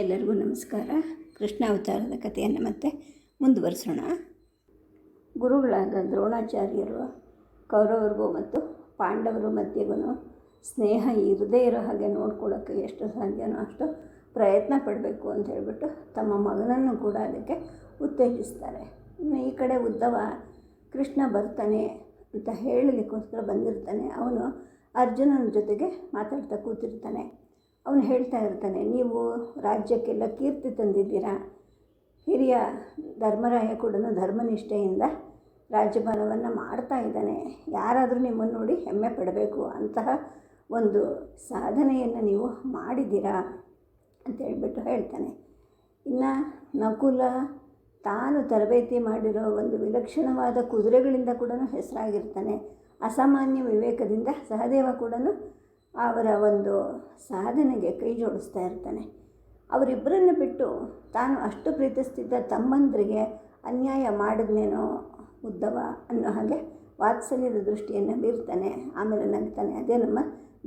ಎಲ್ಲರಿಗೂ ನಮಸ್ಕಾರ. ಕೃಷ್ಣ ಅವತಾರದ ಕಥೆಯನ್ನು ಮತ್ತೆ ಮುಂದುವರಿಸೋಣ. ಗುರುಗಳಾದ ದ್ರೋಣಾಚಾರ್ಯರು, ಕೌರವರಿಗೂ ಮತ್ತು ಪಾಂಡವರು ಮಧ್ಯೆಗೂ ಸ್ನೇಹ ಇರದೇ ಇರೋ ಹಾಗೆ ನೋಡ್ಕೊಳ್ಳೋಕ್ಕೆ ಎಷ್ಟು ಸಾಧ್ಯನೋ ಅಷ್ಟು ಪ್ರಯತ್ನ ಪಡಬೇಕು ಅಂತ ಹೇಳಿಬಿಟ್ಟು ತಮ್ಮ ಮಗನನ್ನು ಕೂಡ ಅದಕ್ಕೆ ಉತ್ತೇಜಿಸ್ತಾರೆ. ಇನ್ನು ಈ ಕಡೆ ಉದ್ದವ ಕೃಷ್ಣ ಬರ್ತಾನೆ ಅಂತ ಹೇಳಲಿಕ್ಕೋಸ್ಕರ ಬಂದಿರ್ತಾನೆ. ಅವನು ಅರ್ಜುನನ ಜೊತೆಗೆ ಮಾತಾಡ್ತಾ ಕೂತಿರ್ತಾನೆ. ಅವನು ಹೇಳ್ತಾ ಇರ್ತಾನೆ, ನೀವು ರಾಜ್ಯಕ್ಕೆಲ್ಲ ಕೀರ್ತಿ ತಂದಿದ್ದೀರಾ? ಹಿರಿಯ ಧರ್ಮರಾಯ ಕೂಡ ಧರ್ಮನಿಷ್ಠೆಯಿಂದ ರಾಜ್ಯಭಾರವನ್ನು ಮಾಡ್ತಾ ಇದ್ದಾನೆ. ಯಾರಾದರೂ ನಿಮ್ಮನ್ನು ನೋಡಿ ಹೆಮ್ಮೆ ಪಡಬೇಕು. ಅಂತಹ ಒಂದು ಸಾಧನೆಯನ್ನು ನೀವು ಮಾಡಿದ್ದೀರಾ? ಅಂತ ಹೇಳ್ಬಿಟ್ಟು ಹೇಳ್ತಾನೆ. ಇನ್ನು ನಕುಲ ತಾನು ತರಬೇತಿ ಮಾಡಿರೋ ಒಂದು ವಿಲಕ್ಷಣವಾದ ಕುದುರೆಗಳಿಂದ ಕೂಡ ಹೆಸರಾಗಿರ್ತಾನೆ. ಅಸಾಮಾನ್ಯ ವಿವೇಕದಿಂದ ಸಹದೇವ ಕೂಡ ಅವರ ಒಂದು ಸಾಧನೆಗೆ ಕೈ ಜೋಡಿಸ್ತಾ ಇರ್ತಾನೆ. ಅವರಿಬ್ಬರನ್ನು ಬಿಟ್ಟು ತಾನು ಅಷ್ಟು ಪ್ರೀತಿಸ್ತಿದ್ದ ತಮ್ಮಂದರಿಗೆ ಅನ್ಯಾಯ ಮಾಡಿದ್ನೇನೋ ಉದ್ದವ ಅನ್ನೋ ಹಾಗೆ ವಾತ್ಸಲ್ಯದ ದೃಷ್ಟಿಯನ್ನು ಬೀರ್ತಾನೆ, ಆಮೇಲೆ ನಗ್ತಾನೆ ಅದೇ ನಮ್ಮ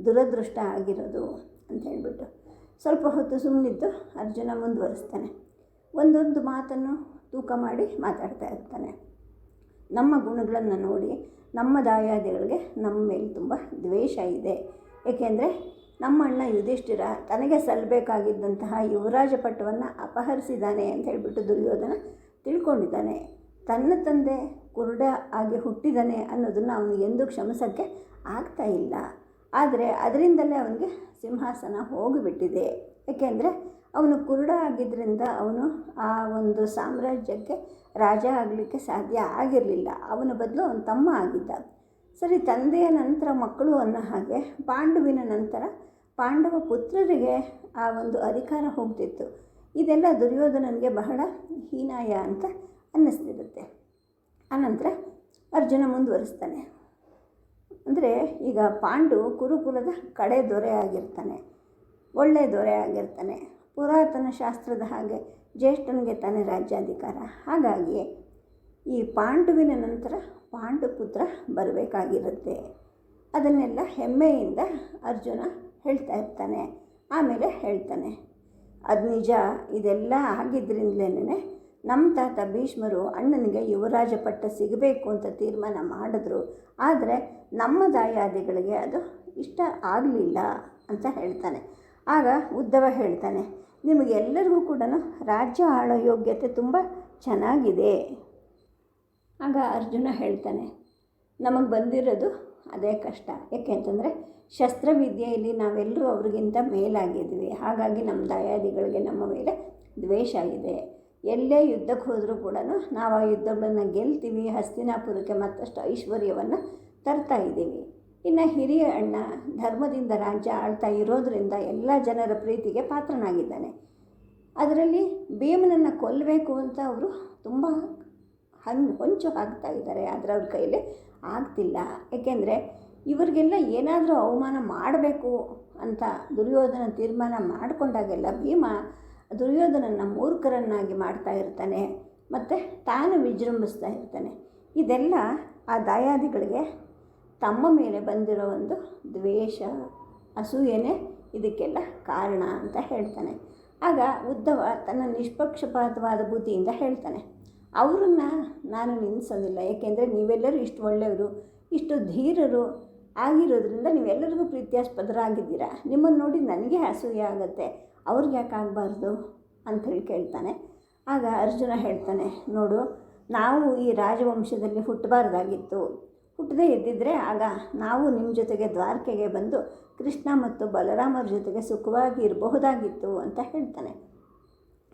ದುರದೃಷ್ಟ ಆಗಿರೋದು ಅಂತ ಹೇಳ್ಬಿಟ್ಟು ಸ್ವಲ್ಪ ಹೊತ್ತು ಸುಮ್ಮನಿದ್ದು ಅರ್ಜುನ ಮುಂದುವರಿಸ್ತಾನೆ. ಒಂದೊಂದು ಮಾತನ್ನು ತೂಕ ಮಾಡಿ ಮಾತಾಡ್ತಾ ಇರ್ತಾನೆ. ನಮ್ಮ ಗುಣಗಳನ್ನು ನೋಡಿ ನಮ್ಮ ದಾಯಾದಿಗಳಿಗೆ ನಮ್ಮ ಮೇಲೆ ತುಂಬ ದ್ವೇಷ ಇದೆ. ಏಕೆಂದರೆ ನಮ್ಮ ಅಣ್ಣ ಯುಧಿಷ್ಠಿರ ತನಗೆ ಸಲ್ಲಬೇಕಾಗಿದ್ದಂತಹ ಯುವರಾಜ ಪಟ್ಟವನ್ನು ಅಪಹರಿಸಿದ್ದಾನೆ ಅಂತ ಹೇಳಿಬಿಟ್ಟು ದುರ್ಯೋಧನ ತಿಳ್ಕೊಂಡಿದ್ದಾನೆ. ತನ್ನ ತಂದೆ ಕುರುಡ ಆಗಿ ಹುಟ್ಟಿದ್ದಾನೆ ಅನ್ನೋದನ್ನು ಅವನು ಎಂದೂ ಕ್ಷಮಿಸೋಕ್ಕೆ ಆಗ್ತಾ ಇಲ್ಲ. ಆದರೆ ಅದರಿಂದಲೇ ಅವನಿಗೆ ಸಿಂಹಾಸನ ಹೋಗಿಬಿಟ್ಟಿದೆ. ಏಕೆಂದರೆ ಅವನು ಕುರುಡ ಆಗಿದ್ದರಿಂದ ಅವನು ಆ ಒಂದು ಸಾಮ್ರಾಜ್ಯಕ್ಕೆ ರಾಜ ಆಗಲಿಕ್ಕೆ ಸಾಧ್ಯ ಆಗಿರಲಿಲ್ಲ. ಅವನ ಬದಲು ಅವನ ತಮ್ಮ ಆಗಿದ್ದ. ಸರಿ, ತಂದೆಯ ನಂತರ ಮಕ್ಕಳು ಅನ್ನೋ ಹಾಗೆ ಪಾಂಡುವಿನ ನಂತರ ಪಾಂಡವ ಪುತ್ರರಿಗೆ ಆ ಒಂದು ಅಧಿಕಾರ ಹೋಗ್ತಿತ್ತು. ಇದೆಲ್ಲ ದುರ್ಯೋಧನನಿಗೆ ಬಹಳ ಹೀನಾಯ ಅಂತ ಅನ್ನಿಸ್ತಿರುತ್ತೆ. ಆನಂತರ ಅರ್ಜುನ ಮುಂದುವರಿಸ್ತಾನೆ. ಅಂದರೆ ಈಗ ಪಾಂಡು ಕುರುಕುಲದ ಕಡೆ ದೊರೆ ಆಗಿರ್ತಾನೆ ಒಳ್ಳೆಯ ದೊರೆ ಆಗಿರ್ತಾನೆ. ಪುರಾತನ ಶಾಸ್ತ್ರದ ಹಾಗೆ ಜ್ಯೇಷ್ಠನಿಗೆ ತಾನೇ ರಾಜ್ಯಾಧಿಕಾರ. ಹಾಗಾಗಿ ಈ ಪಾಂಡುವಿನ ನಂತರ ಪಾಂಡುಪುತ್ರ ಬರಬೇಕಾಗಿರುತ್ತೆ. ಅದನ್ನೆಲ್ಲ ಹೆಮ್ಮೆಯಿಂದ ಅರ್ಜುನ ಹೇಳ್ತಾ ಇರ್ತಾನೆ, ಆಮೇಲೆ ಹೇಳ್ತಾನೆ, ಅದು ನಿಜ, ಇದೆಲ್ಲ ಆಗಿದ್ದರಿಂದಲೇ ನಮ್ಮ ತಾತ ಭೀಷ್ಮರು ಅಣ್ಣನಿಗೆ ಯುವರಾಜ ಪಟ್ಟ ಸಿಗಬೇಕು ಅಂತ ತೀರ್ಮಾನ ಮಾಡಿದ್ರು. ಆದರೆ ನಮ್ಮ ದಾಯಾದಿಗಳಿಗೆ ಅದು ಇಷ್ಟ ಆಗಲಿಲ್ಲ ಅಂತ ಹೇಳ್ತಾನೆ. ಆಗ ಉದ್ದವ ಹೇಳ್ತಾನೆ, ನಿಮಗೆಲ್ಲರಿಗೂ ಕೂಡ ರಾಜ್ಯ ಆಳೋ ಯೋಗ್ಯತೆ ತುಂಬ ಚೆನ್ನಾಗಿದೆ. ಆಗ ಅರ್ಜುನ ಹೇಳ್ತಾನೆ, ನಮಗೆ ಬಂದಿರೋದು ಅದೇ ಕಷ್ಟ. ಯಾಕೆ ಅಂತಂದರೆ ಶಸ್ತ್ರವಿದ್ಯೆಯಲ್ಲಿ ನಾವೆಲ್ಲರೂ ಅವ್ರಿಗಿಂತ ಮೇಲಾಗಿದ್ವಿ ಹಾಗಾಗಿ ನಮ್ಮ ದಾಯಾದಿಗಳಿಗೆ ನಮ್ಮ ಮೇಲೆ ದ್ವೇಷ ಇದೆ. ಎಲ್ಲೇ ಯುದ್ಧಕ್ಕೆ ಹೋದರೂ ಕೂಡ ನಾವು ಆ ಯುದ್ಧಗಳನ್ನು ಗೆಲ್ತೀವಿ. ಹಸ್ತಿನಾಪುರಕ್ಕೆ ಮತ್ತಷ್ಟು ಐಶ್ವರ್ಯವನ್ನು ತರ್ತಾ ಇದ್ದೀವಿ. ಇನ್ನು ಹಿರಿಯ ಅಣ್ಣ ಧರ್ಮದಿಂದ ರಾಜ್ಯ ಆಳ್ತಾ ಇರೋದರಿಂದ ಎಲ್ಲ ಜನರ ಪ್ರೀತಿಗೆ ಪಾತ್ರನಾಗಿದ್ದಾನೆ. ಅದರಲ್ಲಿ ಭೀಮನನ್ನು ಕೊಲ್ಲಬೇಕು ಅಂತ ಅವರು ತುಂಬ ಹನ್ ಹೊಂಚು ಹಾಕ್ತಾ ಇದ್ದಾರೆ, ಆದರೆ ಅವ್ರ ಕೈಯಲ್ಲಿ ಆಗ್ತಿಲ್ಲ. ಏಕೆಂದರೆ ಇವರಿಗೆಲ್ಲ ಏನಾದರೂ ಅವಮಾನ ಮಾಡಬೇಕು ಅಂತ ದುರ್ಯೋಧನ ತೀರ್ಮಾನ ಮಾಡಿಕೊಂಡಾಗೆಲ್ಲ ಭೀಮ ದುರ್ಯೋಧನನ ಮೂರ್ಖರನ್ನಾಗಿ ಮಾಡ್ತಾ ಇರ್ತಾನೆ, ಮತ್ತು ತಾನು ವಿಜೃಂಭಿಸ್ತಾ ಇರ್ತಾನೆ. ಇದೆಲ್ಲ ಆ ದಾಯಾದಿಗಳಿಗೆ ತಮ್ಮ ಮೇಲೆ ಬಂದಿರೋ ಒಂದು ದ್ವೇಷ, ಅಸೂಯೆನೇ ಇದಕ್ಕೆಲ್ಲ ಕಾರಣ ಅಂತ ಹೇಳ್ತಾನೆ. ಆಗ ಉದ್ದವ ತನ್ನ ನಿಷ್ಪಕ್ಷಪಾತವಾದ ಬುದ್ಧಿಯಿಂದ ಹೇಳ್ತಾನೆ ಅವರನ್ನು ನಾನು ನಿಲ್ಲಿಸೋದಿಲ್ಲ. ಏಕೆಂದರೆ ನೀವೆಲ್ಲರೂ ಇಷ್ಟು ಒಳ್ಳೆಯವರು, ಇಷ್ಟು ಧೀರರು ಆಗಿರೋದ್ರಿಂದ ನೀವೆಲ್ಲರಿಗೂ ಪ್ರೀತ್ಯಾಸ್ಪದರಾಗಿದ್ದೀರಾ? ನಿಮ್ಮನ್ನು ನೋಡಿ ನನಗೆ ಅಸೂಯೆ ಆಗುತ್ತೆ. ಅವ್ರಿಗೆ ಯಾಕೆ ಆಗಬಾರ್ದು ಅಂಥೇಳಿ ಕೇಳ್ತಾನೆ. ಆಗ ಅರ್ಜುನ ಹೇಳ್ತಾನೆ, ನೋಡು, ನಾವು ಈ ರಾಜವಂಶದಲ್ಲಿ ಹುಟ್ಟಬಾರ್ದಾಗಿತ್ತು ಹುಟ್ಟದೇ ಇದ್ದಿದ್ದರೆ ಆಗ ನಾವು ನಿಮ್ಮ ಜೊತೆಗೆ ದ್ವಾರಕೆಗೆ ಬಂದು ಕೃಷ್ಣ ಮತ್ತು ಬಲರಾಮರ ಜೊತೆಗೆ ಸುಖವಾಗಿ ಇರಬಹುದಾಗಿತ್ತು ಅಂತ ಹೇಳ್ತಾನೆ.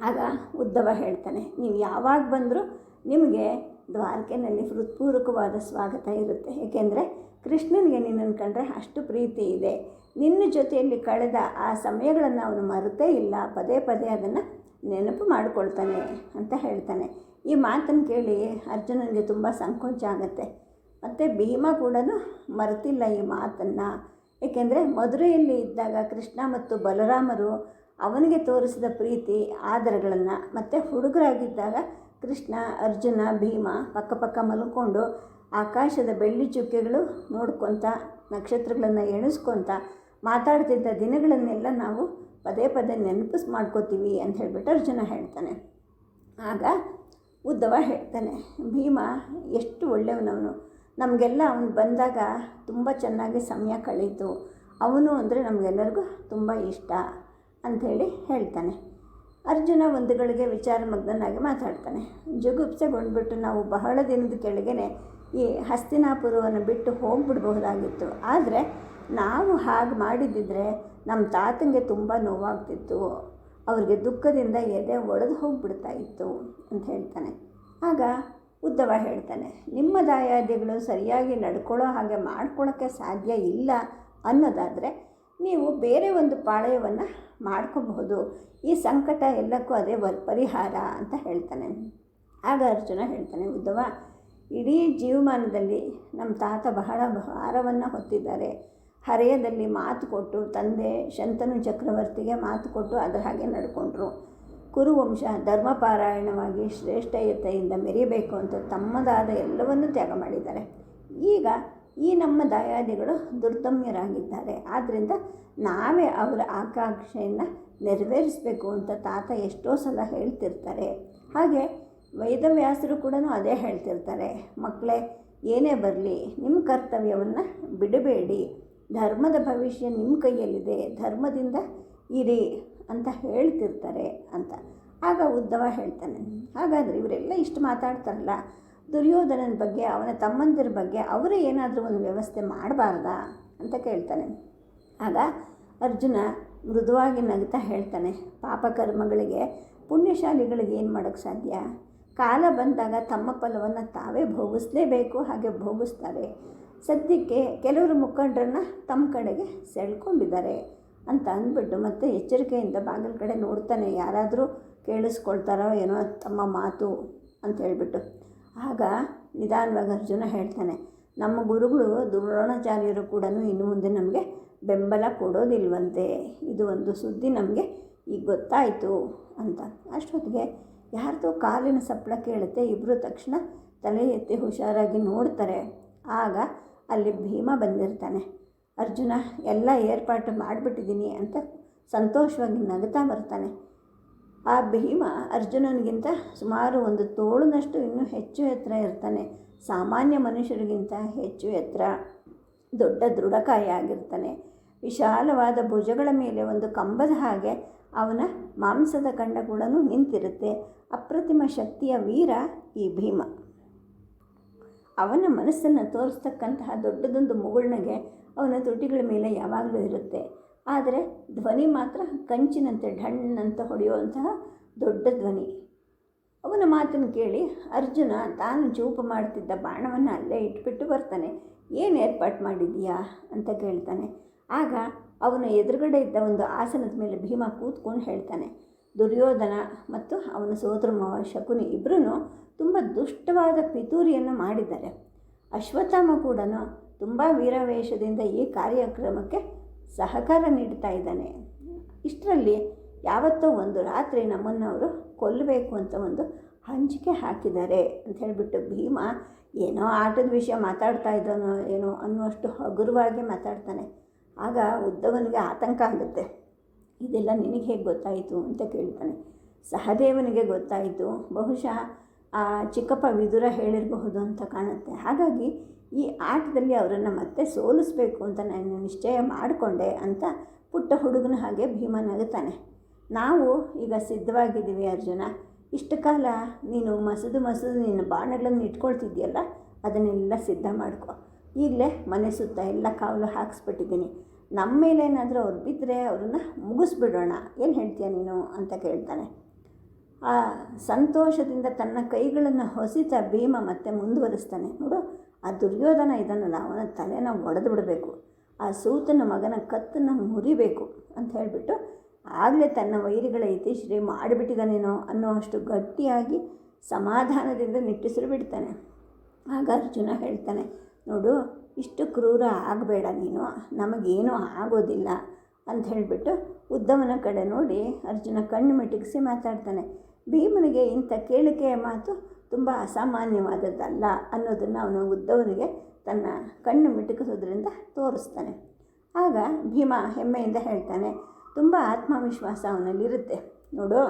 ಆಗ ಉದ್ಧವ ಹೇಳ್ತಾನೆ ನೀವು ಯಾವಾಗ ಬಂದರೂ ನಿಮಗೆ ದ್ವಾರಕೆಯಲ್ಲಿ ಹೃತ್ಪೂರ್ವಕವಾದ ಸ್ವಾಗತ ಇರುತ್ತೆ. ಏಕೆಂದರೆ ಕೃಷ್ಣನಿಗೆ ನಿನ್ನನ್ನು ಕಂಡ್ರೆ ಅಷ್ಟು ಪ್ರೀತಿ ಇದೆ. ನಿನ್ನ ಜೊತೆಯಲ್ಲಿ ಕಳೆದ ಆ ಸಮಯಗಳನ್ನು ಅವನು ಮರೆತೇ ಇಲ್ಲ. ಪದೇ ಪದೇ ಅದನ್ನು ನೆನಪು ಮಾಡಿಕೊಳ್ತಾನೆ ಅಂತ ಹೇಳ್ತಾನೆ. ಈ ಮಾತನ್ನು ಕೇಳಿ ಅರ್ಜುನನಿಗೆ ತುಂಬ ಸಂಕೋಚ ಆಗುತ್ತೆ. ಮತ್ತು ಭೀಮ ಕೂಡ ಮರೆತಿಲ್ಲ ಈ ಮಾತನ್ನು. ಏಕೆಂದರೆ ಮಧುರೆಯಲ್ಲಿ ಇದ್ದಾಗ ಕೃಷ್ಣ ಮತ್ತು ಬಲರಾಮರು ಅವನಿಗೆ ತೋರಿಸಿದ ಪ್ರೀತಿ, ಆದರಗಳನ್ನು ಮತ್ತು ಹುಡುಗರಾಗಿದ್ದಾಗ ಕೃಷ್ಣ, ಅರ್ಜುನ, ಭೀಮ ಪಕ್ಕಪಕ್ಕ ಪಕ್ಕ ಮಲ್ಕೊಂಡು ಆಕಾಶದ ಬೆಳ್ಳಿ ಚುಕ್ಕೆಗಳು ನೋಡ್ಕೊತ, ನಕ್ಷತ್ರಗಳನ್ನು ಎಣಿಸ್ಕೊತ ಮಾತಾಡ್ತಿದ್ದ ದಿನಗಳನ್ನೆಲ್ಲ ನಾವು ಪದೇ ಪದೇ ನೆನಪಿಸ್ ಮಾಡ್ಕೋತೀವಿ ಅಂತ ಹೇಳಿಬಿಟ್ಟು ಅರ್ಜುನ ಹೇಳ್ತಾನೆ. ಆಗ ಉದ್ದವ ಹೇಳ್ತಾನೆ, ಭೀಮ ಎಷ್ಟು ಒಳ್ಳೆಯವನವನು. ನಮಗೆಲ್ಲ ಅವನು ಬಂದಾಗ ತುಂಬ ಚೆನ್ನಾಗಿ ಸಮಯ ಕಳೀತು. ಅವನು ಅಂದರೆ ನಮಗೆಲ್ಲರಿಗೂ ತುಂಬ ಇಷ್ಟ. ಅಂಥೇಳಿ ಹೇಳ್ತಾನೆ. ಅರ್ಜುನ ಒಂದು ಗಳಿಗೆ ವಿಚಾರ ಮಗ್ನನಾಗಿ ಮಾತಾಡ್ತಾನೆ. ಜುಗುಪ್ಸೆಗೊಂಡ್ಬಿಟ್ಟು ನಾವು ಬಹಳ ದಿನದ ಕೆಳಗೆ ಈ ಹಸ್ತಿನಾಪುರವನ್ನು ಬಿಟ್ಟು ಹೋಗ್ಬಿಡ್ಬಹುದಾಗಿತ್ತು. ಆದರೆ ನಾವು ಹಾಗೆ ಮಾಡಿದ್ದಿದ್ರೆ ನಮ್ಮ ತಾತಂಗೆ ತುಂಬ ನೋವಾಗ್ತಿತ್ತು. ಅವ್ರಿಗೆ ದುಃಖದಿಂದ ಎದೆ ಒಡೆದು ಹೋಗ್ಬಿಡ್ತಾ ಇತ್ತು ಅಂತ ಹೇಳ್ತಾನೆ. ಆಗ ಉದ್ದವ ಹೇಳ್ತಾನೆ, ನಿಮ್ಮ ದಾಯಾದಿಗಳು ಸರಿಯಾಗಿ ನಡ್ಕೊಳ್ಳೋ ಹಾಗೆ ಮಾಡ್ಕೊಳ್ಳೋಕ್ಕೆ ಸಾಧ್ಯ ಇಲ್ಲ ಅನ್ನೋದಾದರೆ ನೀವು ಬೇರೆ ಒಂದು ಪಾಳಯವನ್ನು ಮಾಡ್ಕೋಬಹುದು. ಈ ಸಂಕಟ ಎಲ್ಲಕ್ಕೂ ಅದೇ ಪರಿಹಾರ ಅಂತ ಹೇಳ್ತಾನೆ. ಆಗ ಅರ್ಜುನ ಹೇಳ್ತಾನೆ ಉದ್ಧವ ಇಡೀ ಜೀವಮಾನದಲ್ಲಿ ನಮ್ಮ ತಾತ ಬಹಳ ಭಾರವನ್ನು ಹೊತ್ತಿದ್ದಾರೆ. ಹರೆಯದಲ್ಲಿ ಮಾತು ಕೊಟ್ಟು, ತಂದೆ ಶಂತನು ಚಕ್ರವರ್ತಿಗೆ ಮಾತು ಕೊಟ್ಟು ಅದರ ಹಾಗೆ ನಡ್ಕೊಂಡ್ರು. ಕುರುವಂಶ, ಧರ್ಮಪಾರಾಯಣವಾಗಿ ಶ್ರೇಷ್ಠಯತೆಯಿಂದ ಮೆರಿಬೇಕು ಅಂತ ತಮ್ಮದಾದ ಎಲ್ಲವನ್ನೂ ತ್ಯಾಗ ಮಾಡಿದ್ದಾರೆ. ಈಗ ಈ ನಮ್ಮ ದಾಯಾದಿಗಳು ದುರ್ದಮ್ಯರಾಗಿದ್ದಾರೆ. ಆದ್ದರಿಂದ ನಾವೇ ಅವರ ಆಕಾಂಕ್ಷೆಯನ್ನು ನೆರವೇರಿಸಬೇಕು ಅಂತ ತಾತ ಎಷ್ಟೋ ಸಲ ಹೇಳ್ತಿರ್ತಾರೆ. ಹಾಗೆ ವೇದವ್ಯಾಸರು ಕೂಡ ಅದೇ ಹೇಳ್ತಿರ್ತಾರೆ. ಮಕ್ಕಳೇ ಏನೇ ಬರಲಿ ನಿಮ್ಮ ಕರ್ತವ್ಯವನ್ನು ಬಿಡಬೇಡಿ. ಧರ್ಮದ ಭವಿಷ್ಯ ನಿಮ್ಮ ಕೈಯಲ್ಲಿದೆ, ಧರ್ಮದಿಂದ ಇರಿ ಅಂತ ಹೇಳ್ತಿರ್ತಾರೆ ಅಂತ. ಆಗ ಉದ್ದವ ಹೇಳ್ತಾನೆ, ಹಾಗಾದರೆ ಇವರೆಲ್ಲ ಇಷ್ಟು ಮಾತಾಡ್ತಾರಲ್ಲ ದುರ್ಯೋಧನನ ಬಗ್ಗೆ, ಅವನ ತಮ್ಮಂದಿರ ಬಗ್ಗೆ ಅವರು ಏನಾದರೂ ಒಂದು ವ್ಯವಸ್ಥೆ ಮಾಡಬಾರ್ದಾ ಅಂತ ಕೇಳ್ತಾನೆ. ಆಗ ಅರ್ಜುನ ಮೃದುವಾಗಿ ನಗ್ತಾ ಹೇಳ್ತಾನೆ ಪಾಪಕರ್ಮಗಳಿಗೆ ಪುಣ್ಯಶಾಲಿಗಳಿಗೆ ಏನು ಮಾಡೋಕ್ಕೆ ಸಾಧ್ಯ? ಕಾಲ ಬಂದಾಗ ತಮ್ಮ ಫಲವನ್ನು ತಾವೇ ಭೋಗಿಸ್ಲೇಬೇಕು, ಹಾಗೆ ಭೋಗಿಸ್ತಾರೆ. ಸದ್ಯಕ್ಕೆ ಕೆಲವರು ಮುಖಂಡರನ್ನು ತಮ್ಮ ಕಡೆಗೆ ಸೆಳ್ಕೊಂಡಿದ್ದಾರೆ ಅಂತ ಅಂದ್ಬಿಟ್ಟು ಮತ್ತೆ ಎಚ್ಚರಿಕೆಯಿಂದ ಬಾಗಿಲ ಕಡೆ ನೋಡ್ತಾನೆ, ಯಾರಾದರೂ ಕೇಳಿಸ್ಕೊಳ್ತಾರೋ ಏನೋ ತಮ್ಮ ಮಾತು ಅಂತ ಹೇಳ್ಬಿಟ್ಟು. ಆಗ ನಿಧಾನವಾಗಿ ಅರ್ಜುನ ಹೇಳ್ತಾನೆ, ನಮ್ಮ ಗುರುಗಳು ದ್ರೋಣಾಚಾರ್ಯರು ಕೂಡ ಇನ್ನು ಮುಂದೆ ನಮಗೆ ಬೆಂಬಲ ಕೊಡೋದಿಲ್ವಂತೆ. ಇದು ಒಂದು ಸುದ್ದಿ ನಮಗೆ ಈಗ ಗೊತ್ತಾಯಿತು ಅಂತ. ಅಷ್ಟೊತ್ತಿಗೆ ಯಾರ್ದೋ ಕಾಲಿನ ಸಪ್ಪಳ ಕೇಳುತ್ತೆ ಇಬ್ಬರು ತಕ್ಷಣ ತಲೆ ಎತ್ತಿ ಹುಷಾರಾಗಿ ನೋಡ್ತಾರೆ. ಆಗ ಅಲ್ಲಿ ಭೀಮ ಬಂದಿರ್ತಾನೆ, ಅರ್ಜುನ, ಎಲ್ಲ ಏರ್ಪಾಟು ಮಾಡಿಬಿಟ್ಟಿದ್ದೀನಿ ಅಂತ ಸಂತೋಷವಾಗಿ ನಗುತ್ತಾ ಬರ್ತಾನೆ. ಆ ಭೀಮ ಅರ್ಜುನನಿಗಿಂತ ಸುಮಾರು ಒಂದು ತೋಳಿನಷ್ಟು ಇನ್ನೂ ಹೆಚ್ಚು ಎತ್ತರ ಇರ್ತಾನೆ. ಸಾಮಾನ್ಯ ಮನುಷ್ಯರಿಗಿಂತ ಹೆಚ್ಚು ಎತ್ತರ, ದೊಡ್ಡ ದೃಢಕಾಯಿಯಾಗಿರ್ತಾನೆ ವಿಶಾಲವಾದ ಭುಜಗಳ ಮೇಲೆ ಒಂದು ಕಂಬದ ಹಾಗೆ ಅವನ ಮಾಂಸದ ಕಂಡ ಕೂಡ ನಿಂತಿರುತ್ತೆ. ಅಪ್ರತಿಮ ಶಕ್ತಿಯ ವೀರ ಈ ಭೀಮ. ಅವನ ಮನಸ್ಸನ್ನು ತೋರಿಸ್ತಕ್ಕಂತಹ ದೊಡ್ಡದೊಂದು ಮುಗುಳ್ನಗೆ ಅವನ ತುಟಿಗಳ ಮೇಲೆ ಯಾವಾಗಲೂ ಇರುತ್ತೆ. ಆದರೆ ಧ್ವನಿ ಮಾತ್ರ ಕಂಚಿನಂತೆ ಢಣ್ಣಂತ ಹೊಡೆಯುವಂತಹ ದೊಡ್ಡ ಧ್ವನಿ. ಅವನ ಮಾತನ್ನು ಕೇಳಿ ಅರ್ಜುನ ತಾನು ಚೂಪು ಮಾಡ್ತಿದ್ದ ಬಾಣವನ್ನು ಅಲ್ಲೇ ಇಟ್ಬಿಟ್ಟು ಬರ್ತಾನೆ. ಏನು ಏರ್ಪಾಟ್ ಮಾಡಿದೀಯಾ ಅಂತ ಕೇಳ್ತಾನೆ. ಆಗ ಅವನ ಎದುರುಗಡೆ ಇದ್ದ ಒಂದು ಆಸನದ ಮೇಲೆ ಭೀಮ ಕೂತ್ಕೊಂಡು ಹೇಳ್ತಾನೆ. ದುರ್ಯೋಧನ ಮತ್ತು ಅವನ ಸೋದರ ಶಕುನಿ ಇಬ್ಬರೂ ತುಂಬ ದುಷ್ಟವಾದ ಪಿತೂರಿಯನ್ನು ಮಾಡಿದ್ದಾರೆ. ಅಶ್ವತ್ಥಾಮ ಕೂಡ ತುಂಬ ವೀರಾವೇಶದಿಂದ ಈ ಕಾರ್ಯಕ್ರಮಕ್ಕೆ ಸಹಕಾರ ನೀಡ್ತಾ ಇದ್ದಾನೆ. ಇಷ್ಟರಲ್ಲಿ ಯಾವತ್ತೋ ಒಂದು ರಾತ್ರಿ ನಮ್ಮನ್ನು ಅವರು ಕೊಲ್ಲಬೇಕು ಅಂತ ಒಂದು ಹಂಚಿಕೆ ಹಾಕಿದ್ದಾರೆ ಅಂತ ಹೇಳಿಬಿಟ್ಟು ಭೀಮ ಏನೋ ಆಟದ ವಿಷಯ ಮಾತಾಡ್ತಾ ಇದ್ದಾನೋ ಏನೋ ಅನ್ನುವಷ್ಟು ಹಗುರವಾಗಿ ಮಾತಾಡ್ತಾನೆ. ಆಗ ಉದ್ದವನಿಗೆ ಆತಂಕ ಆಗುತ್ತೆ. ಇದೆಲ್ಲ ನಿನಗೆ ಹೇಗೆ ಗೊತ್ತಾಯಿತು ಅಂತ ಕೇಳ್ತಾನೆ. ಸಹದೇವನಿಗೆ ಗೊತ್ತಾಯಿತು. ಬಹುಶಃ ಆ ಚಿಕ್ಕಪ್ಪ ವಿದುರ ಹೇಳಿರಬಹುದು ಅಂತ ಕಾಣುತ್ತೆ. ಹಾಗಾಗಿ ಈ ಆಟದಲ್ಲಿ ಅವರನ್ನು ಮತ್ತೆ ಸೋಲಿಸ್ಬೇಕು ಅಂತ ನಾನು ನಿಶ್ಚಯ ಮಾಡಿಕೊಂಡೆ ಅಂತ ಪುಟ್ಟ ಹುಡುಗನ ಹಾಗೆ ಭೀಮ ನಗುತ್ತಾನೆ ನಾವು ಈಗ ಸಿದ್ಧವಾಗಿದ್ದೀವಿ ಅರ್ಜುನ. ಇಷ್ಟು ಕಾಲ ನೀನು ಮಸದು ಮಸದು ನಿನ್ನ ಬಾಣಗಳನ್ನು ಇಟ್ಕೊಳ್ತಿದ್ದೀಯಲ್ಲ, ಅದನ್ನೆಲ್ಲ ಸಿದ್ಧ ಮಾಡ್ಕೊ. ಈಗಲೇ ಮನೆ ಸುತ್ತ ಎಲ್ಲ ಕಾವಲು ಹಾಕ್ಸ್ಬಿಟ್ಟಿದ್ದೀನಿ. ನಮ್ಮ ಮೇಲೆ ಏನಾದರೂ ಅವ್ರು ಬಿದ್ದರೆ ಅವ್ರನ್ನ ಮುಗಿಸ್ಬಿಡೋಣ. ಏನು ಹೇಳ್ತೀಯ ನೀನು ಅಂತ ಕೇಳ್ತಾನೆ. ಆ ಸಂತೋಷದಿಂದ ತನ್ನ ಕೈಗಳನ್ನು ಹೊಸಿತ ಭೀಮ ಮತ್ತೆ ಮುಂದುವರಿಸ್ತಾನೆ. ನೋಡು ಆ ದುರ್ಯೋಧನ ಇದನ್ನಲ್ಲ, ಅವನ ತಲೆನ ಒಡೆದು ಬಿಡಬೇಕು. ಆ ಸೂತನ ಮಗನ ಕತ್ತನ್ನು ಮುರಿಬೇಕು ಅಂತ ಹೇಳಿಬಿಟ್ಟು ಆಗಲೇ ತನ್ನ ವೈರಿಗಳ ಇತಿಶ್ರೀ ಮಾಡಿಬಿಟ್ಟಿದ್ದಾನೇನೋ ಅನ್ನೋ ಅಷ್ಟು ಗಟ್ಟಿಯಾಗಿ ಸಮಾಧಾನದಿಂದ ನಿಟ್ಟಿಸಿರು ಬಿಡ್ತಾನೆ. ಆಗ ಅರ್ಜುನ ಹೇಳ್ತಾನೆ, ನೋಡು, ಇಷ್ಟು ಕ್ರೂರ ಆಗಬೇಡ ನೀನು, ನಮಗೇನೂ ಆಗೋದಿಲ್ಲ ಅಂತ ಹೇಳಿಬಿಟ್ಟು ಉದ್ದವನ ಕಡೆ ನೋಡಿ ಅರ್ಜುನ ಕಣ್ಣು ಮಿಟುಕಿಸಿ ಮಾತಾಡ್ತಾನೆ. ಭೀಮನಿಗೆ ಇಂಥ ಕೇಳಿಕೆಯ ಮಾತು ತುಂಬ ಅಸಾಮಾನ್ಯವಾದದ್ದಲ್ಲ ಅನ್ನೋದನ್ನು ಅವನು ಉದ್ದವನಿಗೆ ತನ್ನ ಕಣ್ಣು ಮಿಟುಕಿಸೋದ್ರಿಂದ ತೋರಿಸ್ತಾನೆ. ಆಗ ಭೀಮ ಹೆಮ್ಮೆಯಿಂದ ಹೇಳ್ತಾನೆ, ತುಂಬ ಆತ್ಮವಿಶ್ವಾಸ ಅವನಲ್ಲಿರುತ್ತೆ. ನೋಡು,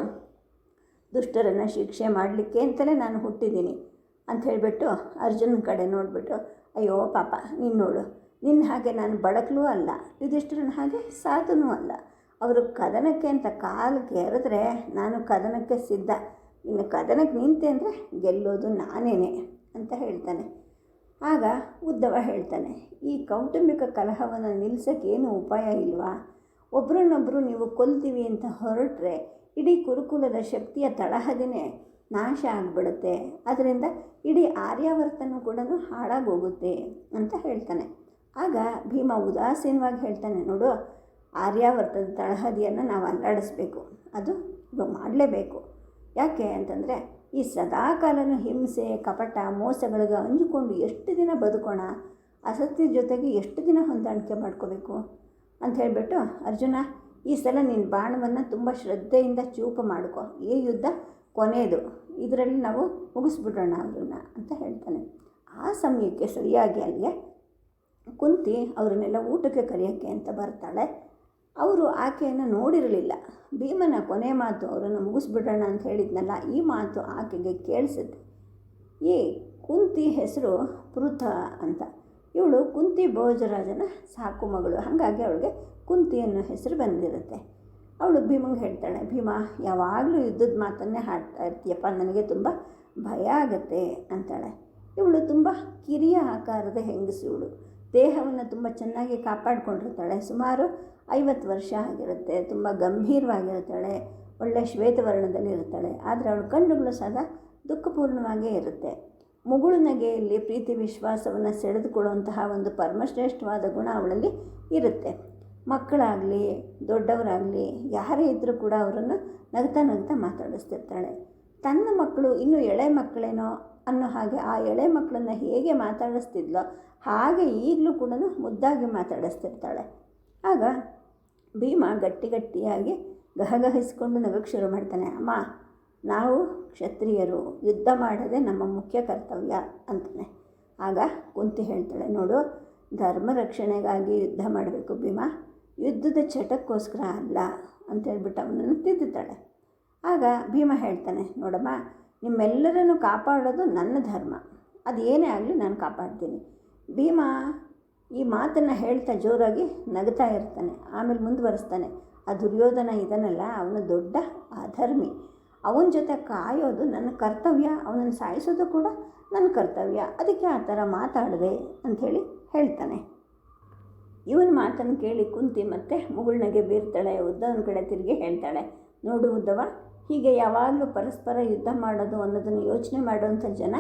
ದುಷ್ಟರನ್ನು ಶಿಕ್ಷೆ ಮಾಡಲಿಕ್ಕೆ ಅಂತಲೇ ನಾನು ಹುಟ್ಟಿದ್ದೀನಿ ಅಂತ ಹೇಳಿಬಿಟ್ಟು ಅರ್ಜುನ ಕಡೆ ನೋಡಿಬಿಟ್ಟು ಅಯ್ಯೋ ಪಾಪ, ನೀನು ನೋಡು ನಿನ್ನ ಹಾಗೆ ನಾನು ಬಡಕಲೂ ಅಲ್ಲ, ಯುಧಿಷ್ಠಿರನ ಹಾಗೆ ಸಾಧನೂ ಅಲ್ಲ. ಅವರು ಕದನಕ್ಕೆ ಅಂತ ಕಾಲು ಕೇರಿದ್ರೆ ನಾನು ಕದನಕ್ಕೆ ಸಿದ್ಧ. ಇನ್ನು ಕದನಕ್ಕೆ ನಿಂತೆ ಅಂದರೆ ಗೆಲ್ಲೋದು ನಾನೇನೆ ಅಂತ ಹೇಳ್ತಾನೆ. ಆಗ ಉದ್ದವ ಹೇಳ್ತಾನೆ, ಈ ಕೌಟುಂಬಿಕ ಕಲಹವನ್ನು ನಿಲ್ಲಿಸೋಕ್ಕೆ ಏನು ಉಪಾಯ ಇಲ್ವಾ? ಒಬ್ರನ್ನೊಬ್ಬರು ನೀವು ಕೊಲ್ತೀವಿ ಅಂತ ಹೊರಟ್ರೆ ಇಡೀ ಕುರುಕುಲದ ಶಕ್ತಿಯ ತಳಹದಿನೇ ನಾಶ ಆಗಿಬಿಡುತ್ತೆ. ಅದರಿಂದ ಇಡೀ ಆರ್ಯಾವರ್ತನೂ ಕೂಡ ಹಾಳಾಗೋಗುತ್ತೆ ಅಂತ ಹೇಳ್ತಾನೆ. ಆಗ ಭೀಮ ಉದಾಸೀನವಾಗಿ ಹೇಳ್ತಾನೆ, ನೋಡು ಆರ್ಯಾವರ್ತದ ತಳಹದಿಯನ್ನು ನಾವು ಅಲ್ಲಾಡಿಸ್ಬೇಕು. ಅದು ಮಾಡಲೇಬೇಕು. ಯಾಕೆ ಅಂತಂದರೆ ಈ ಸದಾಕಾಲನೂ ಹಿಂಸೆ, ಕಪಟ, ಮೋಸಗಳಿಗೆ ಅಂಜಿಕೊಂಡು ಎಷ್ಟು ದಿನ ಬದುಕೋಣ, ಅಸತ್ಯ ಜೊತೆಗೆ ಎಷ್ಟು ದಿನ ಹೊಂದಾಣಿಕೆ ಮಾಡ್ಕೋಬೇಕು ಅಂತ ಹೇಳಿಬಿಟ್ಟು, ಅರ್ಜುನ, ಈ ಸಲ ನಿನ್ನ ಬಾಣವನ್ನು ತುಂಬ ಶ್ರದ್ಧೆಯಿಂದ ಚೂಪು ಮಾಡ್ಕೊ. ಈ ಯುದ್ಧ ಕೊನೆಯದು. ಇದರಲ್ಲಿ ನಾವು ಮುಗಿಸ್ಬಿಡೋಣ ಅವ್ರನ್ನ ಅಂತ ಹೇಳ್ತಾನೆ. ಆ ಸಮಯಕ್ಕೆ ಸರಿಯಾಗಿ ಅಲ್ಲಿಗೆ ಕುಂತಿ ಅವರನ್ನೆಲ್ಲ ಊಟಕ್ಕೆ ಕರೆಯೋಕ್ಕೆ ಅಂತ ಬರ್ತಾಳೆ. ಅವರು ಆಕೆಯನ್ನು ನೋಡಿರಲಿಲ್ಲ. ಭೀಮನ ಕೊನೆ ಮಾತು ಅವರನ್ನು ಮುಗಿಸ್ಬಿಡೋಣ ಅಂತ ಹೇಳಿದ್ನಲ್ಲ, ಈ ಮಾತು ಆಕೆಗೆ ಕೇಳಿಸುತ್ತೆ ಈ ಕುಂತಿ ಹೆಸರು ಪೃಥ ಅಂತ. ಇವಳು ಕುಂತಿ ಭೋಜರಾಜನ ಸಾಕು ಮಗಳು. ಹಾಗಾಗಿ ಅವಳಿಗೆ ಕುಂತಿ ಅನ್ನೋ ಹೆಸರು ಬಂದಿರುತ್ತೆ. ಅವಳು ಭೀಮಂಗೆ ಹೇಳ್ತಾಳೆ, ಭೀಮ, ಯಾವಾಗಲೂ ಯುದ್ಧದ ಮಾತನ್ನೇ ಹಾಡ್ತಾ ಇರ್ತೀಯಪ್ಪ, ನನಗೆ ತುಂಬ ಭಯ ಆಗತ್ತೆ ಅಂತಾಳೆ. ಇವಳು ತುಂಬ ಕಿರಿಯ ಆಕಾರದ ಹೆಂಗಸು ಇವಳು. ದೇಹವನ್ನು ತುಂಬ ಚೆನ್ನಾಗಿ ಕಾಪಾಡಿಕೊಂಡಿರ್ತಾಳೆ. ಸುಮಾರು ಐವತ್ತು ವರ್ಷ ಆಗಿರುತ್ತೆ. ತುಂಬ ಗಂಭೀರವಾಗಿರ್ತಾಳೆ. ಒಳ್ಳೆ ಶ್ವೇತವರ್ಣದಲ್ಲಿ ಇರ್ತಾಳೆ ಆದರೆ ಅವಳ ಕಣ್ಣುಗಳು ಸದಾ ದುಃಖಪೂರ್ಣವಾಗೇ ಇರುತ್ತೆ. ಮುಗುಳು ನಗೆಯಲ್ಲಿ ಪ್ರೀತಿ ವಿಶ್ವಾಸವನ್ನು ಸೆಳೆದುಕೊಳ್ಳುವಂತಹ ಒಂದು ಪರಮಶ್ರೇಷ್ಠವಾದ ಗುಣ ಅವಳಲ್ಲಿ ಇರುತ್ತೆ. ಮಕ್ಕಳಾಗಲಿ, ದೊಡ್ಡವರಾಗಲಿ, ಯಾರೇ ಇದ್ದರೂ ಕೂಡ ಅವರನ್ನು ನಗ್ತಾ ನಗ್ತಾ ಮಾತಾಡಿಸ್ತಿರ್ತಾಳೆ. ತನ್ನ ಮಕ್ಕಳು ಇನ್ನೂ ಎಳೆ ಮಕ್ಕಳೇನೋ ಅನ್ನೋ ಹಾಗೆ ಆ ಎಳೆ ಮಕ್ಕಳನ್ನು ಹೇಗೆ ಮಾತಾಡಿಸ್ತಿದ್ಲೋ ಹಾಗೆ ಈಗಲೂ ಕೂಡ ಮುದ್ದಾಗಿ ಮಾತಾಡಿಸ್ತಿರ್ತಾಳೆ. ಆಗ ಭೀಮ ಗಟ್ಟಿ ಗಟ್ಟಿಯಾಗಿ ಗಹಗಹಿಸ್ಕೊಂಡು ನಗಕ್ಕೆ ಶುರು ಮಾಡ್ತಾನೆ, ಅಮ್ಮ, ನಾವು ಕ್ಷತ್ರಿಯರು, ಯುದ್ಧ ಮಾಡೋದೇ ನಮ್ಮ ಮುಖ್ಯ ಕರ್ತವ್ಯ ಅಂತಾನೆ. ಆಗ ಕುಂತಿ ಹೇಳ್ತಾಳೆ, ನೋಡು, ಧರ್ಮ ರಕ್ಷಣೆಗಾಗಿ ಯುದ್ಧ ಮಾಡಬೇಕು ಭೀಮ, ಯುದ್ಧದ ಚಟಕ್ಕೋಸ್ಕರ ಅಲ್ಲ ಅಂತ ಹೇಳ್ಬಿಟ್ಟು ಅವನನ್ನು ತಿದ್ದುತ್ತಾಳೆ ಆಗ ಭೀಮ ಹೇಳ್ತಾನೆ, ನೋಡಮ್ಮ ನಿಮ್ಮೆಲ್ಲರನ್ನು ಕಾಪಾಡೋದು ನನ್ನ ಧರ್ಮ. ಅದು ಏನೇ ಆಗಲಿ ನಾನು ಕಾಪಾಡ್ತೀನಿ. ಭೀಮ ಈ ಮಾತನ್ನು ಹೇಳ್ತಾ ಜೋರಾಗಿ ನಗ್ತಾ ಇರ್ತಾನೆ, ಆಮೇಲೆ ಮುಂದುವರಿಸ್ತಾನೆ. ಆ ದುರ್ಯೋಧನ ಇದನ್ನಲ್ಲ, ಅವನು ದೊಡ್ಡ ಅಧರ್ಮಿ. ಅವನ ಜೊತೆ ಕಾಯೋದು ನನ್ನ ಕರ್ತವ್ಯ, ಅವನನ್ನು ಸಾಯಿಸೋದು ಕೂಡ ನನ್ನ ಕರ್ತವ್ಯ. ಅದಕ್ಕೆ ಆ ಥರ ಮಾತಾಡಿದೆ ಅಂಥೇಳಿ ಹೇಳ್ತಾನೆ. ಇವನ ಮಾತನ್ನು ಕೇಳಿ ಕುಂತಿ ಮತ್ತೆ ಮುಗುಳ್ನಗೆ ಬೀರ್ತಾಳೆ, ಉದ್ದವನ ಕಡೆ ತಿರುಗಿ ಹೇಳ್ತಾಳೆ, ನೋಡು ಉದ್ದವ ಹೀಗೆ ಯಾವಾಗಲೂ ಪರಸ್ಪರ ಯುದ್ಧ ಮಾಡೋದು ಅನ್ನೋದನ್ನು ಯೋಚನೆ ಮಾಡುವಂಥ ಜನ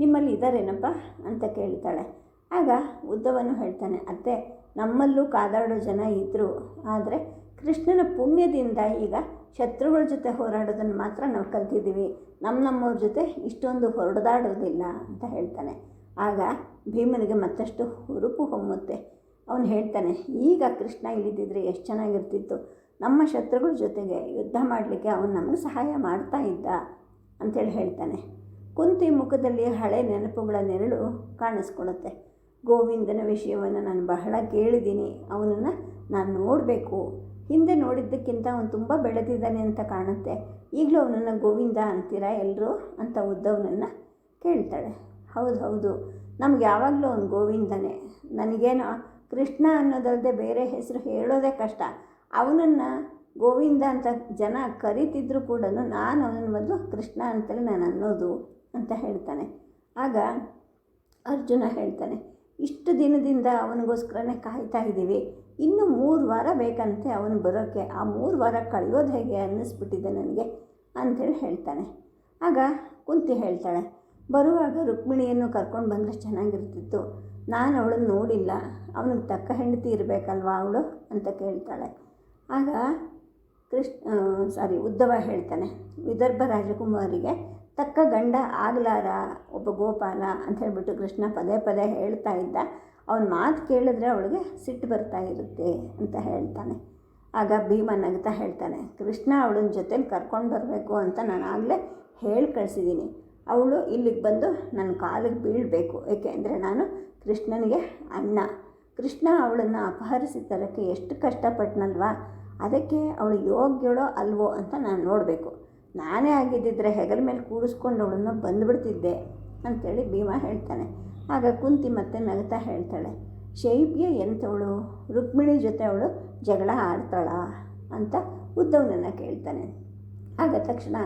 ನಿಮ್ಮಲ್ಲಿ ಇದ್ದಾರೇನಪ್ಪ ಅಂತ ಕೇಳ್ತಾಳೆ. ಆಗ ಉದ್ದವನು ಹೇಳ್ತಾನೆ, ಅತ್ತೆ, ನಮ್ಮಲ್ಲೂ ಕಾದಾಡೋ ಜನ ಇದ್ದರು ಆದರೆ ಕೃಷ್ಣನ ಪುಣ್ಯದಿಂದ ಈಗ ಶತ್ರುಗಳ ಜೊತೆ ಹೋರಾಡೋದನ್ನು ಮಾತ್ರ ನಾವು ಕಲ್ತಿದ್ದೀವಿ. ನಮ್ಮ ನಮ್ಮವ್ರ ಜೊತೆ ಇಷ್ಟೊಂದು ಹೊರಡದಾಡೋದಿಲ್ಲ, ಅಂತ ಹೇಳ್ತಾನೆ. ಆಗ ಭೀಮನಿಗೆ ಮತ್ತಷ್ಟು ಹುರುಪು ಹೊಮ್ಮುತ್ತೆ. ಅವನು ಹೇಳ್ತಾನೆ, ಈಗ ಕೃಷ್ಣ ಇಲ್ಲಿದ್ದಿದ್ರೆ ಎಷ್ಟು ಚೆನ್ನಾಗಿರ್ತಿತ್ತು. ನಮ್ಮ ಶತ್ರುಗಳ ಜೊತೆಗೆ ಯುದ್ಧ ಮಾಡಲಿಕ್ಕೆ ಅವನು ನಮಗೆ ಸಹಾಯ ಮಾಡ್ತಾ ಇದ್ದ ಅಂತೇಳಿ ಹೇಳ್ತಾನೆ. ಕುಂತಿ ಮುಖದಲ್ಲಿ ಹಳೆ ನೆನಪುಗಳ ನೆರಳು ಕಾಣಿಸ್ಕೊಳ್ಳುತ್ತೆ. ಗೋವಿಂದನ ವಿಷಯವನ್ನು ನಾನು ಬಹಳ ಕೇಳಿದ್ದೀನಿ. ಅವನನ್ನು ನಾನು ನೋಡಬೇಕು. ಹಿಂದೆ ನೋಡಿದ್ದಕ್ಕಿಂತ ಅವನು ತುಂಬ ಬೆಳೆದಿದ್ದಾನೆ ಅಂತ ಕಾಣುತ್ತೆ. ಈಗಲೂ ಅವನನ್ನು ಗೋವಿಂದ ಅಂತೀರಾ ಎಲ್ಲರೂ ಅಂತ ಉದ್ದವನನ್ನು ಕೇಳ್ತಾಳೆ. ಹೌದು ಹೌದು. ನಮ್ಗೆ ಯಾವಾಗಲೂ ಅವನು ಗೋವಿಂದನೇ. ನನಗೇನೋ ಕೃಷ್ಣ ಅನ್ನೋದಲ್ಲದೆ ಬೇರೆ ಹೆಸರು ಹೇಳೋದೇ ಕಷ್ಟ. ಅವನನ್ನು ಗೋವಿಂದ ಅಂತ ಜನ ಕರೀತಿದ್ರು ಕೂಡ ನಾನು ಅವನ ಮೊದಲು ಕೃಷ್ಣ ಅಂತಲೇ ನಾನು ಅನ್ನೋದು ಅಂತ ಹೇಳ್ತಾನೆ. ಆಗ ಅರ್ಜುನ ಹೇಳ್ತಾನೆ, ಇಷ್ಟು ದಿನದಿಂದ ಅವನಿಗೋಸ್ಕರನೇ ಕಾಯ್ತಾ ಇದ್ದೀವಿ, ಇನ್ನು ಮೂರು ವಾರ ಬೇಕಂತೆ ಅವನು ಬರೋಕ್ಕೆ ಆ ಮೂರು ವಾರ ಕಳೆಯೋದು ಹೇಗೆ ಅನ್ನಿಸ್ಬಿಟ್ಟಿದೆ ನನಗೆ ಅಂಥೇಳಿ ಹೇಳ್ತಾನೆ. ಆಗ ಕುಂತಿ ಹೇಳ್ತಾಳೆ, ಬರುವಾಗ ರುಕ್ಮಿಣಿಯನ್ನು ಕರ್ಕೊಂಡು ಬಂದರೆ ಚೆನ್ನಾಗಿರ್ತಿತ್ತು, ನಾನು ಅವಳನ್ನು ನೋಡಿಲ್ಲ, ಅವನಿಗೆ ತಕ್ಕ ಹೆಂಡತಿ ಇರಬೇಕಲ್ವಾ ಅವಳು ಅಂತ ಕೇಳ್ತಾಳೆ. ಆಗ ಕೃಷ್ಣ ಸಾರಿ ಉದ್ಧವ ಹೇಳ್ತಾನೆ, ವಿದರ್ಭ ರಾಜಕುಮಾರಿಗೆ, ತಕ್ಕ ಗಂಡ ಆಗಲಾರ ಒಬ್ಬ ಗೋಪಾಲ ಅಂತ ಹೇಳಿಬಿಟ್ಟು ಕೃಷ್ಣ ಪದೇ ಪದೇ ಹೇಳ್ತಾ ಇದ್ದ. ಅವನ ಮಾತು ಕೇಳಿದ್ರೆ ಅವಳಿಗೆ ಸಿಟ್ಟು ಬರ್ತಾ ಇರುತ್ತೆ ಅಂತ ಹೇಳ್ತಾನೆ. ಆಗ ಭೀಮ ನಗ್ತಾ ಹೇಳ್ತಾನೆ, ಕೃಷ್ಣ ಅವಳನ್ನ ಜೊತೆಲಿ ಕರ್ಕೊಂಡು ಬರಬೇಕು ಅಂತ ನಾನು ಆಗಲೇ ಹೇಳಿ ಕಳಿಸಿದ್ದೀನಿ ಅವಳು ಇಲ್ಲಿಗೆ ಬಂದು ನನ್ನ ಕಾಲಿಗೆ ಬೀಳಬೇಕು ಏಕೆಂದರೆ ನಾನು ಕೃಷ್ಣನಿಗೆ ಅಣ್ಣ. ಕೃಷ್ಣ ಅವಳನ್ನು ಅಪಹರಿಸಿ ತರೋಕ್ಕೆ ಎಷ್ಟು ಕಷ್ಟಪಟ್ಟನಲ್ವಾ ಅದಕ್ಕೆ ಅವಳು ಯೋಗ್ಯಳೋ ಅಲ್ವೋ ಅಂತ ನಾನು ನೋಡಬೇಕು. ನಾನೇ ಆಗಿದ್ದಿದ್ರೆ ಹೆಗಲ ಮೇಲೆ ಕೂರಿಸ್ಕೊಂಡು ಅವಳನ್ನು ಬಂದುಬಿಡ್ತಿದ್ದೆ ಅಂಥೇಳಿ ಭೀಮ ಹೇಳ್ತಾನೆ. ಆಗ ಕುಂತಿ ಮತ್ತೆ ನಗ್ತಾ ಹೇಳ್ತಾಳೆ ಶೈಬ್ಯ ಎಂಥವಳು ರುಕ್ಮಿಣಿ ಜೊತೆ ಅವಳು ಜಗಳ ಆಡ್ತಾಳ? ಅಂತ ಉದ್ದವನನ್ನು ಕೇಳ್ತಾನೆ. ಆಗ ತಕ್ಷಣ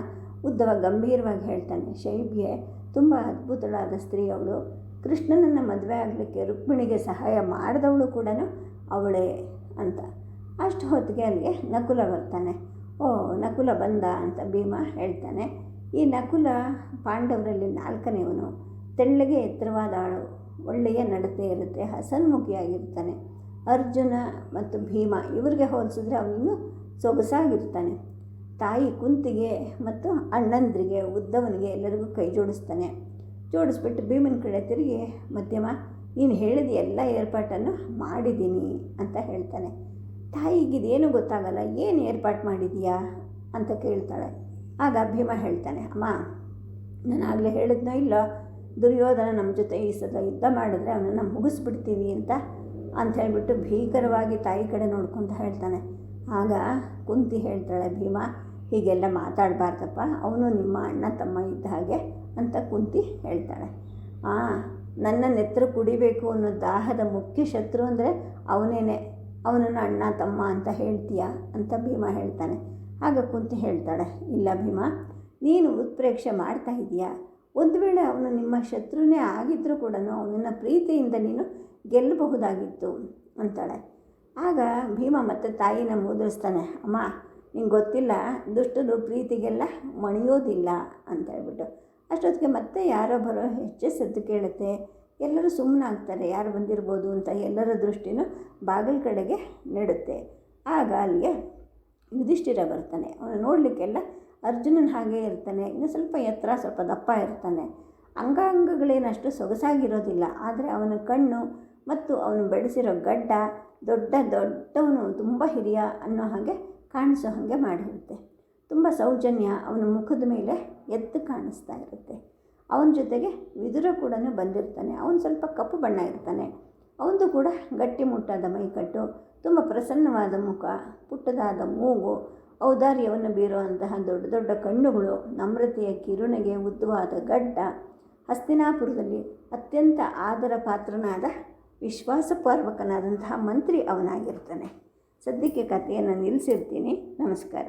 ಉದ್ದವ ಗಂಭೀರವಾಗಿ ಹೇಳ್ತಾನೆ ಶೈಬ್ಯೆ ತುಂಬ ಅದ್ಭುತಳಾದ ಸ್ತ್ರೀ ಅವಳು. ಕೃಷ್ಣನನ್ನು ಮದುವೆ ಆಗಲಿಕ್ಕೆ ರುಕ್ಮಿಣಿಗೆ ಸಹಾಯ ಮಾಡಿದವಳು ಕೂಡ ಅವಳೇ ಅಂತ. ಅಷ್ಟು ಹೊತ್ತಿಗೆ ಅಲ್ಲಿಗೆ ನಕುಲ ಬರ್ತಾನೆ. ಓ, ನಕುಲ ಬಂದ ಅಂತ ಭೀಮ ಹೇಳ್ತಾನೆ. ಈ ನಕುಲ ಪಾಂಡವರಲ್ಲಿ ನಾಲ್ಕನೇವನು ತೆಳ್ಳಗೆ ಎತ್ತರವಾದ ಆಳು ಒಳ್ಳೆಯ ನಡತೆ ಇರುತ್ತೆ. ಹಸನ್ಮುಖಿಯಾಗಿರ್ತಾನೆ. ಅರ್ಜುನ ಮತ್ತು ಭೀಮ ಇವರಿಗೆ ಹೋಲಿಸಿದ್ರೆ ಅವನು ಸೊಗಸಾಗಿರ್ತಾನೆ. ತಾಯಿ ಕುಂತಿಗೆ ಮತ್ತು ಅಣ್ಣಂದ್ರಿಗೆ, ಉದ್ದವನಿಗೆ ಎಲ್ಲರಿಗೂ ಕೈ ಜೋಡಿಸ್ತಾನೆ. ಜೋಡಿಸ್ಬಿಟ್ಟು ಭೀಮನ ಕಡೆ ತಿರುಗಿ, ಮಧ್ಯಮ, ನೀನು ಹೇಳಿದ ಎಲ್ಲ ಏರ್ಪಾಟನ್ನು ಮಾಡಿದ್ದೀನಿ ಅಂತ ಹೇಳ್ತಾನೆ. ತಾಯಿಗೆ ಇದೇನು ಗೊತ್ತಾಗಲ್ಲ, ಏನು ಏರ್ಪಾಟು ಮಾಡಿದೀಯಾ? ಅಂತ ಕೇಳ್ತಾಳೆ. ಆಗ ಭೀಮ ಹೇಳ್ತಾನೆ, ಅಮ್ಮ ನಾನು ಆಗಲೇ ಹೇಳಿದ್ನೋ ಇಲ್ಲ? ದುರ್ಯೋಧನ ನಮ್ಮ ಜೊತೆ ಈ ಸಲ ಯುದ್ಧ ಮಾಡಿದ್ರೆ ಅವನನ್ನು ಮುಗಿಸ್ಬಿಡ್ತೀವಿ ಅಂತ? ಅಂತ ಹೇಳಿಬಿಟ್ಟು ಭೀಕರವಾಗಿ ತಾಯಿ ಕಡೆ ನೋಡ್ಕೊಂತ ಹೇಳ್ತಾನೆ. ಆಗ ಕುಂತಿ ಹೇಳ್ತಾಳೆ, ಭೀಮ, ಹೀಗೆಲ್ಲ ಮಾತಾಡಬಾರ್ದಪ್ಪ. ಅವನು ನಿಮ್ಮ ಅಣ್ಣ ತಮ್ಮ ಇದ್ದ ಹಾಗೆ ಅಂತ ಕುಂತಿ ಹೇಳ್ತಾಳೆ. ಆ, ನನ್ನ ನೆತ್ರ ಕುಡಿಬೇಕು ಅನ್ನೋ ದಾಹದ ಮುಖ್ಯ ಶತ್ರು ಅಂದರೆ ಅವನೇನೆ. ಅವನನ್ನು ಅಣ್ಣ, ತಮ್ಮ ಅಂತ ಹೇಳ್ತೀಯ ಅಂತ ಭೀಮ ಹೇಳ್ತಾನೆ. ಆಗ ಕುಂತಿ ಹೇಳ್ತಾಳೆ, ಇಲ್ಲ ಭೀಮ, ನೀನು ಉತ್ಪ್ರೇಕ್ಷೆ ಮಾಡ್ತಾ ಇದೆಯಾ? ಒಂದು ವೇಳೆ ಅವನು ನಿಮ್ಮ ಶತ್ರುನೇ ಆಗಿದ್ದರೂ ಕೂಡ ಅವನನ್ನು ಪ್ರೀತಿಯಿಂದ ನೀನು ಗೆಲ್ಲಬಹುದಾಗಿತ್ತು ಅಂತಾಳೆ. ಆಗ ಭೀಮ ಮತ್ತೆ ತಾಯಿನ ಮುದ್ರಿಸ್ತಾನೆ, ಅಮ್ಮ, ನಿಂಗೆ ಗೊತ್ತಿಲ್ಲ ದುಷ್ಟರು ಪ್ರೀತಿಗೆಲ್ಲ ಮಣಿಯೋದಿಲ್ಲ ಅಂತ ಹೇಳ್ಬಿಟ್ಟು. ಅಷ್ಟೊತ್ತಿಗೆ ಮತ್ತೆ ಯಾರೋ ಬರೋ ಹೆಚ್ಚೆ ಸದ್ದು ಕೇಳುತ್ತೆ. ಎಲ್ಲರೂ ಸುಮ್ಮನಾಗ್ತಾರೆ ಯಾರು ಬಂದಿರ್ಬೋದು ಅಂತ ಎಲ್ಲರ ದೃಷ್ಟಿನೂ ಬಾಗಿಲ ಕಡೆಗೆ ನೆಡುತ್ತೆ. ಆಗ ಅಲ್ಲಿಗೆ ಯುಧಿಷ್ಠಿರ ಬರ್ತಾನೆ. ಅವನು ನೋಡಲಿಕ್ಕೆಲ್ಲ ಅರ್ಜುನನ ಹಾಗೆ ಇರ್ತಾನೆ. ಇನ್ನು ಸ್ವಲ್ಪ ಎತ್ತರ, ಸ್ವಲ್ಪ ದಪ್ಪ ಇರ್ತಾನೆ. ಅಂಗಾಂಗಗಳೇನಷ್ಟು ಸೊಗಸಾಗಿರೋದಿಲ್ಲ. ಆದರೆ ಅವನ ಕಣ್ಣು ಮತ್ತು ಅವನು ಬೆಳೆಸಿರೋ ಗಡ್ಡ ದೊಡ್ಡ ದೊಡ್ಡವನು ತುಂಬ ಹಿರಿಯ ಅನ್ನೋ ಹಾಗೆ ಕಾಣಿಸೋ ಹಾಗೆ ಮಾಡಿರುತ್ತೆ. ತುಂಬ ಸೌಜನ್ಯ ಅವನ ಮುಖದ ಮೇಲೆ ಎದ್ದು ಕಾಣಿಸ್ತಾ ಇರುತ್ತೆ. ಅವನ ಜೊತೆಗೆ ವಿದುರ ಕೂಡ ಬಂದಿರ್ತಾನೆ. ಅವನು ಸ್ವಲ್ಪ ಕಪ್ಪು ಬಣ್ಣ ಇರ್ತಾನೆ. ಅವನದು ಕೂಡ ಗಟ್ಟಿ ಮುಟ್ಟಾದ ಮೈಕಟ್ಟು, ತುಂಬ ಪ್ರಸನ್ನವಾದ ಮುಖ, ಪುಟ್ಟದಾದ ಮೂಗು, ಔದಾರ್ಯವನ್ನು ಬೀರುವಂತಹ ದೊಡ್ಡ ದೊಡ್ಡ ಕಣ್ಣುಗಳು, ನಮ್ರತೆಯ ಕಿರುಣಿಗೆ ಉದ್ದವಾದ ಗಡ್ಡ, ಹಸ್ತಿನಾಪುರದಲ್ಲಿ ಅತ್ಯಂತ ಆದರ ಪಾತ್ರನಾದ ವಿಶ್ವಾಸಪೂರ್ವಕನಾದಂತಹ ಮಂತ್ರಿ ಅವನಾಗಿರ್ತಾನೆ. ಸದ್ಯಕ್ಕೆ ಕಥೆಯನ್ನು ನಿಲ್ಲಿಸಿರ್ತೀನಿ. ನಮಸ್ಕಾರ.